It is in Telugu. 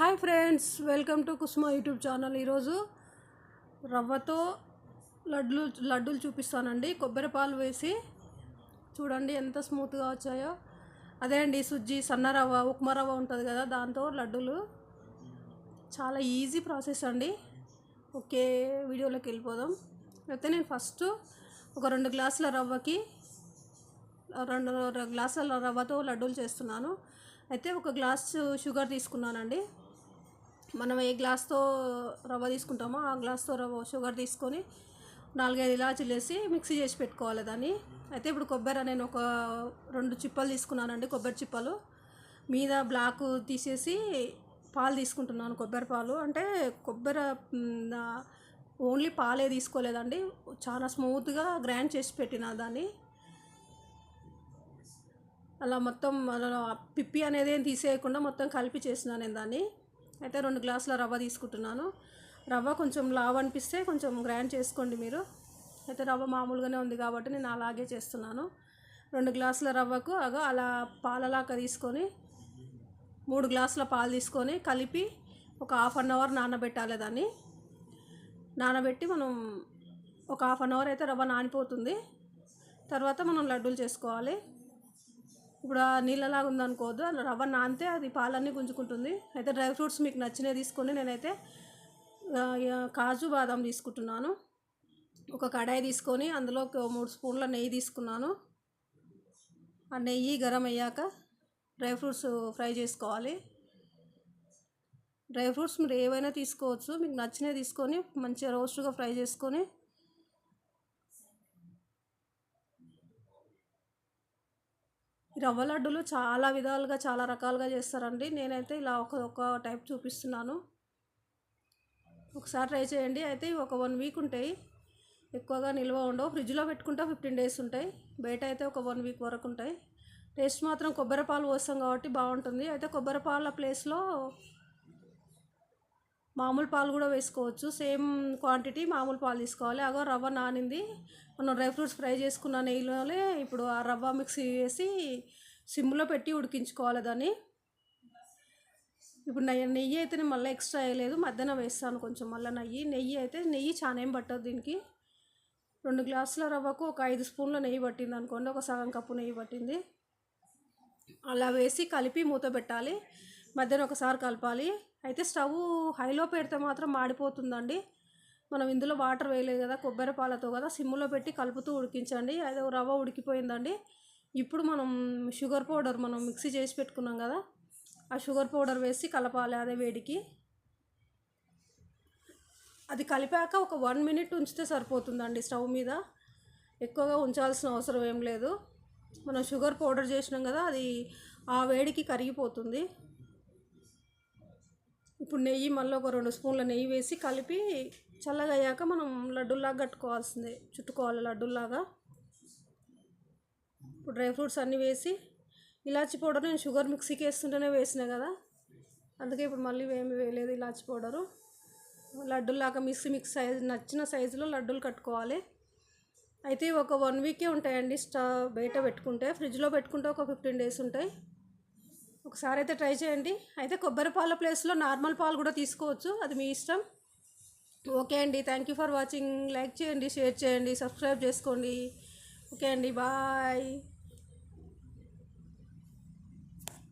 Hi friends welcome to Kusuma YouTube channel. ఈరోజు రవ్వతో లడ్లు లడ్డూలు చూపిస్తానండి. కొబ్బరి పాలు వేసి చూడండి ఎంత స్మూత్గా వచ్చాయో. అదే అండి సుజ్జి సన్న రవ్వ ఉప్మా రవ్వ ఉంటుంది కదా దాంతో లడ్డూలు. చాలా ఈజీ ప్రాసెస్ అండి. ఓకే వీడియోలోకి వెళ్ళిపోదాం. అయితే నేను ఫస్ట్ ఒక రెండు గ్లాసుల రవ్వకి రెండు గ్లాసుల రవ్వతో లడ్డూలు చేస్తున్నాను. అయితే ఒక గ్లాస్ షుగర్ తీసుకున్నానండి. మనం ఏ గ్లాస్తో రవ్వ తీసుకుంటామో ఆ గ్లాస్తో రవ్వ షుగర్ తీసుకొని నాలుగైదు ఇలాచీలు వేసి మిక్సీ చేసి పెట్టుకోవాలి దాన్ని. అయితే ఇప్పుడు కొబ్బరి నేను ఒక రెండు చిప్పలు తీసుకున్నానండి కొబ్బరి చిప్పలు. మీద బ్లాక్ తీసేసి పాలు తీసుకుంటున్నాను కొబ్బరి పాలు. అంటే కొబ్బరి ఓన్లీ పాలే తీసుకోలేదండి. చాలా స్మూత్గా గ్రైండ్ చేసి పెట్టిన దాన్ని. అలా మొత్తం అలా పిప్పి అనేది ఏం తీసేయకుండా మొత్తం కలిపి చేసిన నేను దాన్ని. అయితే రెండు గ్లాసుల రవ్వ తీసుకుంటున్నాను. రవ్వ కొంచెం లావ్ అనిపిస్తే కొంచెం గ్రైండ్ చేసుకోండి మీరు. అయితే రవ్వ మామూలుగానే ఉంది కాబట్టి నేను అలాగే చేస్తున్నాను. రెండు గ్లాసుల రవ్వకు అగో అలా పాలలాగా తీసుకొని మూడు గ్లాసుల పాలు తీసుకొని కలిపి ఒక హాఫ్ అన్ అవర్ నానబెట్టాలి దాన్ని. నానబెట్టి మనం ఒక హాఫ్ అన్ అవర్ అయితే రవ్వ నానిపోతుంది. తర్వాత మనం లడ్డూలు చేసుకోవాలి. ఇప్పుడు ఆ నీళ్ళలాగా ఉందనుకోవద్దు అలా రవ్వ నానితే అది పాలన్నీ గుంజుకుంటుంది. అయితే డ్రై ఫ్రూట్స్ మీకు నచ్చినవి తీసుకొని నేనైతే కాజు బాదం తీసుకుంటున్నాను. ఒక కడాయి తీసుకొని అందులో ఒక మూడు స్పూన్ల నెయ్యి తీసుకున్నాను. ఆ నెయ్యి గరం అయ్యాక డ్రై ఫ్రూట్స్ ఫ్రై చేసుకోవాలి. డ్రై ఫ్రూట్స్ మీరు ఏవైనా తీసుకోవచ్చు మీకు నచ్చినవి తీసుకొని మంచిగా రోస్ట్గా ఫ్రై చేసుకొని రవ్వ లడ్డూలు చాలా విధాలుగా చాలా రకాలుగా చేస్తారండి. నేనైతే ఇలా ఒక ఒక టైప్ చూపిస్తున్నాను. ఒకసారి ట్రై చేయండి. అయితే ఒక వన్ వీక్ ఉంటాయి. ఎక్కువగా నిల్వ ఉండవు. ఫ్రిడ్జ్లో పెట్టుకుంటే ఫిఫ్టీన్ డేస్ ఉంటాయి. బయట అయితే ఒక వన్ వీక్ వరకు ఉంటాయి. టేస్ట్ మాత్రం కొబ్బరి పాలు పోస్తాం కాబట్టి బాగుంటుంది. అయితే కొబ్బరి పాల ప్లేస్లో మామూలు పాలు కూడా వేసుకోవచ్చు. సేమ్ క్వాంటిటీ మామూలు పాలు తీసుకోవాలి. అగో రవ్వ నానింది. మనం డ్రై ఫ్రూట్స్ ఫ్రై చేసుకున్న నెయ్యిలోనే ఇప్పుడు ఆ రవ్వ మిక్సీ వేసి సిమ్లో పెట్టి ఉడికించుకోవాలి దాన్ని. ఇప్పుడు నెయ్యి నెయ్యి అయితే నేను మళ్ళీ ఎక్స్ట్రా వేయలేదు. మధ్యాహ్నం వేస్తాను కొంచెం మళ్ళీ నెయ్యి. నెయ్యి అయితే నెయ్యి చాలా ఏం పట్టదు దీనికి. రెండు గ్లాసుల రవ్వకు ఒక ఐదు స్పూన్ల నెయ్యి పట్టింది అనుకోండి. ఒక సగం కప్పు నెయ్యి పట్టింది. అలా వేసి కలిపి మూత పెట్టాలి. మధ్యాహ్నం ఒకసారి కలపాలి. అయితే స్టవ్ హైలో పెడితే మాత్రం మాడిపోతుందండి. మనం ఇందులో వాటర్ వేయలేదు కదా కొబ్బరి పాలతో కదా సిమ్లో పెట్టి కలుపుతూ ఉడికించండి. అదే రవ్వ ఉడికిపోయిందండి. ఇప్పుడు మనం షుగర్ పౌడర్ మనం మిక్సీ చేసి పెట్టుకున్నాం కదా ఆ షుగర్ పౌడర్ వేసి కలపాలి అదే వేడికి. అది కలిపాక ఒక వన్ మినిట్ ఉంచితే సరిపోతుందండి స్టవ్ మీద. ఎక్కువగా ఉంచాల్సిన అవసరం ఏం లేదు. మనం షుగర్ పౌడర్ చేసినాం కదా అది ఆ వేడికి కరిగిపోతుంది. ఇప్పుడు నెయ్యి మళ్ళీ ఒక రెండు స్పూన్ల నెయ్యి వేసి కలిపి చల్లగా అయ్యాక మనం లడ్డూలాగా కట్టుకోవాల్సిందే చుట్టుకోవాలి లడ్డూలాగా ఇప్పుడు డ్రై ఫ్రూట్స్ అన్నీ వేసి ఇలాచి పౌడర్ నేను షుగర్ మిక్సీకి వేస్తుంటేనే వేసిన కదా. అందుకే ఇప్పుడు మళ్ళీ ఏమి వేయలేదు ఇలాచి పౌడరు. లడ్డూలాగా మిక్సీ మిక్స్ సైజ్ నచ్చిన సైజులో లడ్డూలు కట్టుకోవాలి. అయితే ఒక వన్ వీకే ఉంటాయండి స్టా బయట పెట్టుకుంటే. ఫ్రిడ్జ్లో పెట్టుకుంటే ఒక ఫిఫ్టీన్ డేస్ ఉంటాయి. ఒకసారి అయితే ట్రై చేయండి. అయితే కొబ్బరి పాల ప్లేస్లో నార్మల్ పాలు కూడా తీసుకోవచ్చు. అది మీ ఇష్టం. ఓకే అండి. Thank you for watching like చేయండి షేర్ చేయండి సబ్స్క్రైబ్ చేసుకోండి. ఓకే అండి. బాయ్